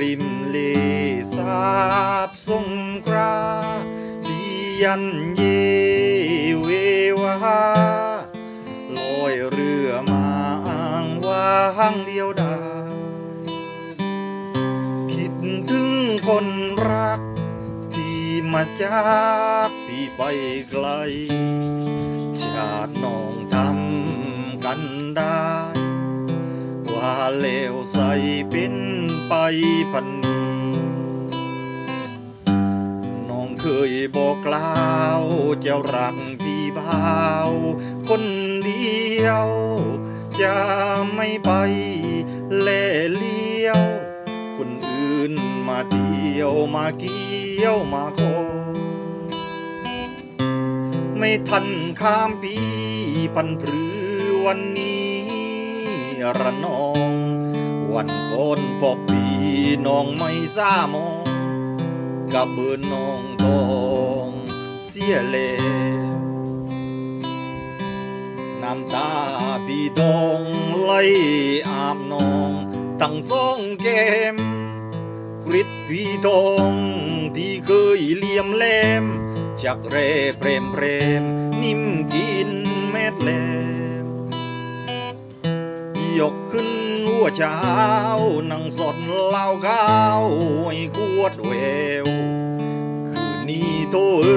ริมเลสาบสงกราดียันเยเววาลอยเรือมาอ้างว่างเดียวดายคิดถึงคนรัก ที่มาจากพี่ไปไกล ชาติน้องทำกันได้ เลวใสเป็นไปพันนี้น้องเคยบอกกล่าวจะรักพี่บ่าว คนเดียว จะไม่ไปเล่เลี้ยว คนอื่นมาเที่ยวมาเกี่ยวมาโคไม่ทันข้ามปีพันพรือวันนี้ ระนอง วันก่อนพอปีน้องไม่ทรามองกับเบือร์น้องทองเสียแล้วน้ำตาพี่ทองไหลอาบน้องตั้งสองแก้มกริดพี่ทองที่เคยเลี่ยมแหลมจากเร่เปรมเปรมนิ่มกินเม็ดแหลม ยกขึ้นหัวเช้า นั่งสดเหล้าข้าวไอ้ขวดแวว คืนนี้โตเอ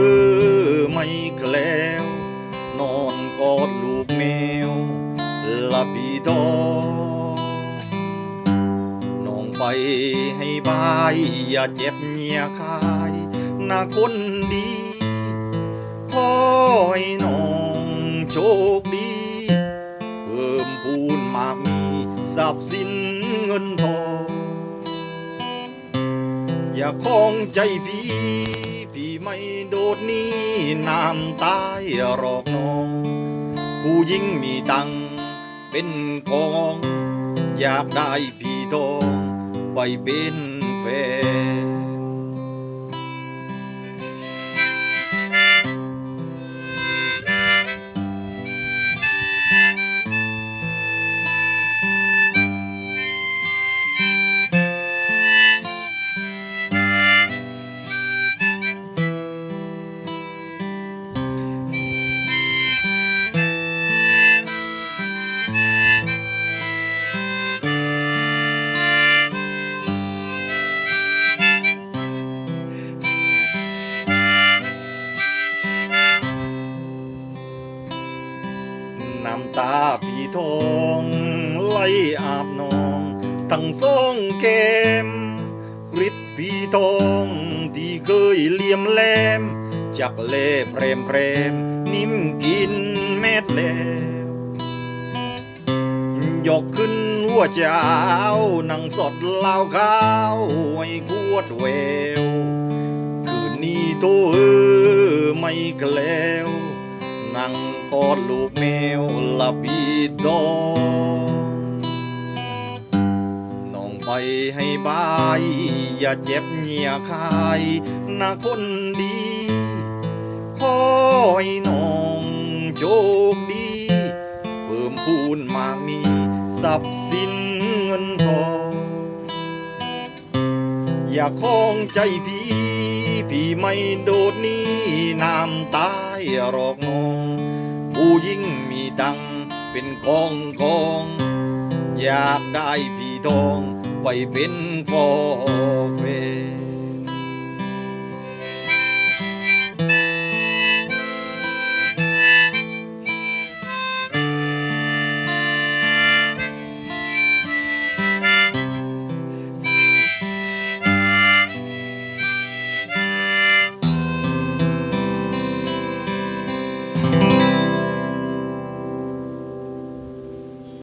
อไม่แคล้ว นอนกอดลูกแมวหลับพี่ทอน้องไปให้บาย อย่าเจ็บเงียคายนาคนดี ขอให้น้องโชคดี ทรัพย์สินเงินทอง อย่าคล้องใจพี่พี่ไม่โดดหนี้น้ำตายหรอกน้อง ผู้หญิงมีตังเป็นกอง อยากได้พี่ทองไปเป็นแฟน ตาพี่ทองไหลอาบนอง ทั้งสองแก้มกริดพี่ทองที่เคยเลี่ยมแหลมจากเล่เปรมเปรมนิ่มกินเม็ดแล้วยกขึ้นหัวเจ้านั่งสดเหล้าข้าวไว้ขวดแววคืนนี้โตเออไม่แกล้ว นั่งกอดลูกแมวหลับอีดอน้องไปให้บาย อย่าเจ็บเหี่ยคายนะคนดี ขอให้น้องโชคดี เพิ่มพูนมากมีทรัพย์สินเงินทอง อย่าคล้องใจพี่ พี่ไม่โดดหนี้น้ำตายหรอกมอง ผู้ยิ่งมีตังเป็นกองกอง อยากได้พี่ทองไว้เป็นฟอเฟ